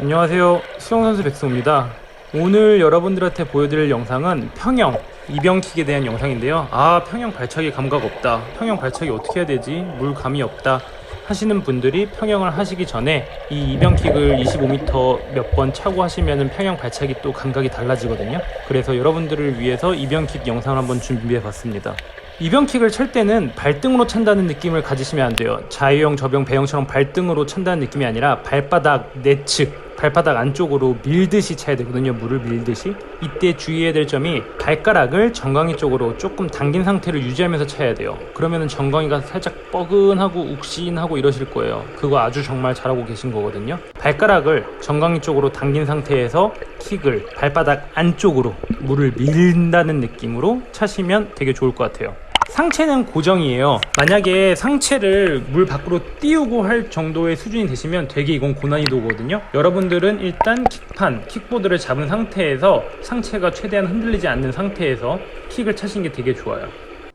안녕하세요. 수영선수 백승호입니다. 오늘 여러분들한테 보여드릴 영상은 평영 이병킥에 대한 영상인데요. 아 평영 발차기 감각 없다. 평영 발차기 어떻게 해야 되지? 물 감이 없다. 하시는 분들이 평영을 하시기 전에 이 이병킥을 25m 몇 번 차고 하시면은 평영 발차기 또 감각이 달라지거든요. 그래서 여러분들을 위해서 이병킥 영상을 한번 준비해 봤습니다. 이병킥을 찰 때는 발등으로 찬다는 느낌을 가지시면 안 돼요. 자유형, 저병, 배영처럼 발등으로 찬다는 느낌이 아니라 발바닥 내측, 발바닥 안쪽으로 밀듯이 차야 되거든요. 물을 밀듯이. 이때 주의해야 될 점이 발가락을 정강이 쪽으로 조금 당긴 상태를 유지하면서 차야 돼요. 그러면은 정강이가 살짝 뻐근하고 욱신하고 이러실 거예요. 그거 아주 정말 잘하고 계신 거거든요. 발가락을 정강이 쪽으로 당긴 상태에서 킥을 발바닥 안쪽으로 물을 밀다는 느낌으로 차시면 되게 좋을 것 같아요. 상체는 고정이에요. 만약에 상체를 물 밖으로 띄우고 할 정도의 수준이 되시면 되게 이건 고난이도거든요. 여러분들은 일단 킥판, 킥보드를 잡은 상태에서 상체가 최대한 흔들리지 않는 상태에서 킥을 차시는 게 되게 좋아요.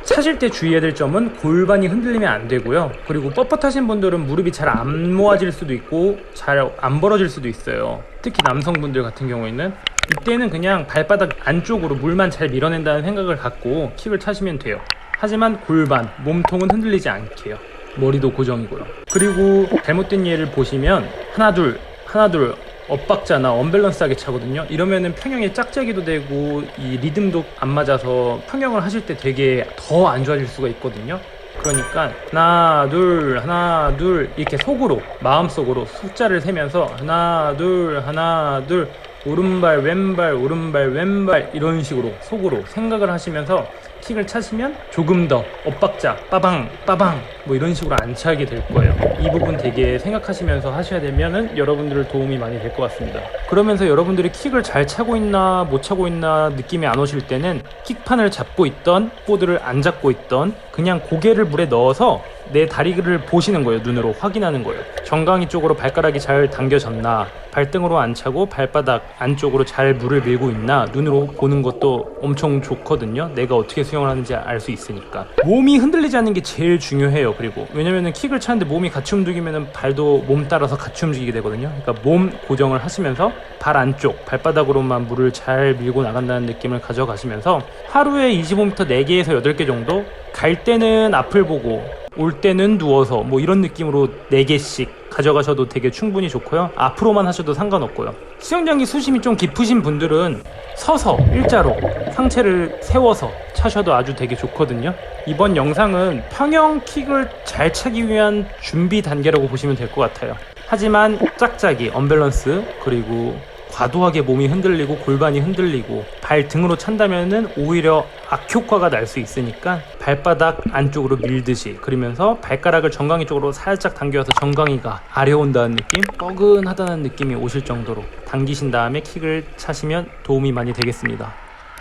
차실 때 주의해야 될 점은 골반이 흔들리면 안 되고요. 그리고 뻣뻣하신 분들은 무릎이 잘 안 모아질 수도 있고 잘 안 벌어질 수도 있어요. 특히 남성분들 같은 경우에는 이때는 그냥 발바닥 안쪽으로 물만 잘 밀어낸다는 생각을 갖고 킥을 차시면 돼요. 하지만 골반, 몸통은 흔들리지 않게요. 머리도 고정이고요. 그리고 잘못된 예를 보시면 하나 둘 하나 둘 엇박자나 언밸런스하게 차거든요. 이러면은 평형에 짝짝이도 되고 이 리듬도 안 맞아서 평형을 하실 때 되게 더 안 좋아질 수가 있거든요. 그러니까 하나 둘 하나 둘 이렇게 속으로 마음속으로 숫자를 세면서 하나 둘 하나 둘 오른발 왼발 오른발 왼발 이런 식으로 속으로 생각을 하시면서 킥을 차시면 조금 더 엇박자 빠방 빠방 뭐 이런 식으로 안 차게 될 거예요. 이 부분 되게 생각하시면서 하셔야 되면은 여러분들 도움이 많이 될 것 같습니다. 그러면서 여러분들이 킥을 잘 차고 있나 못 차고 있나 느낌이 안 오실 때는 킥판을 잡고 있던 보드를 안 잡고 있던 그냥 고개를 물에 넣어서 내 다리를 보시는 거예요 눈으로 확인하는 거예요. 정강이 쪽으로 발가락이 잘 당겨졌나 발등으로 안 차고 발바닥 안쪽으로 잘 물을 밀고 있나 눈으로 보는 것도 엄청 좋거든요. 내가 어떻게 수영을 하는지 알 수 있으니까. 몸이 흔들리지 않는 게 제일 중요해요 그리고. 왜냐면은 킥을 차는데 몸이 같이 움직이면은 발도 몸 따라서 같이 움직이게 되거든요. 그러니까 몸 고정을 하시면서 발 안쪽 발바닥으로만 물을 잘 밀고 나간다는 느낌을 가져가시면서 하루에 25m 4개에서 8개 정도 갈 때는 앞을 보고 올 때는 누워서 뭐 이런 느낌으로 4개씩 가져가셔도 되게 충분히 좋고요. 앞으로만 하셔도 상관없고요. 수영장기 수심이 좀 깊으신 분들은 서서 일자로 상체를 세워서 차셔도 아주 되게 좋거든요. 이번 영상은 평형 킥을 잘 차기 위한 준비 단계라고 보시면 될 것 같아요. 하지만 짝짝이, 언밸런스, 그리고 과도하게 몸이 흔들리고 골반이 흔들리고 발 등으로 찬다면은 오히려 악효과가 날 수 있으니까 발바닥 안쪽으로 밀듯이 그러면서 발가락을 정강이 쪽으로 살짝 당겨서 정강이가 아래 온다는 느낌? 뻐근하다는 느낌이 오실 정도로 당기신 다음에 킥을 차시면 도움이 많이 되겠습니다.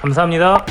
감사합니다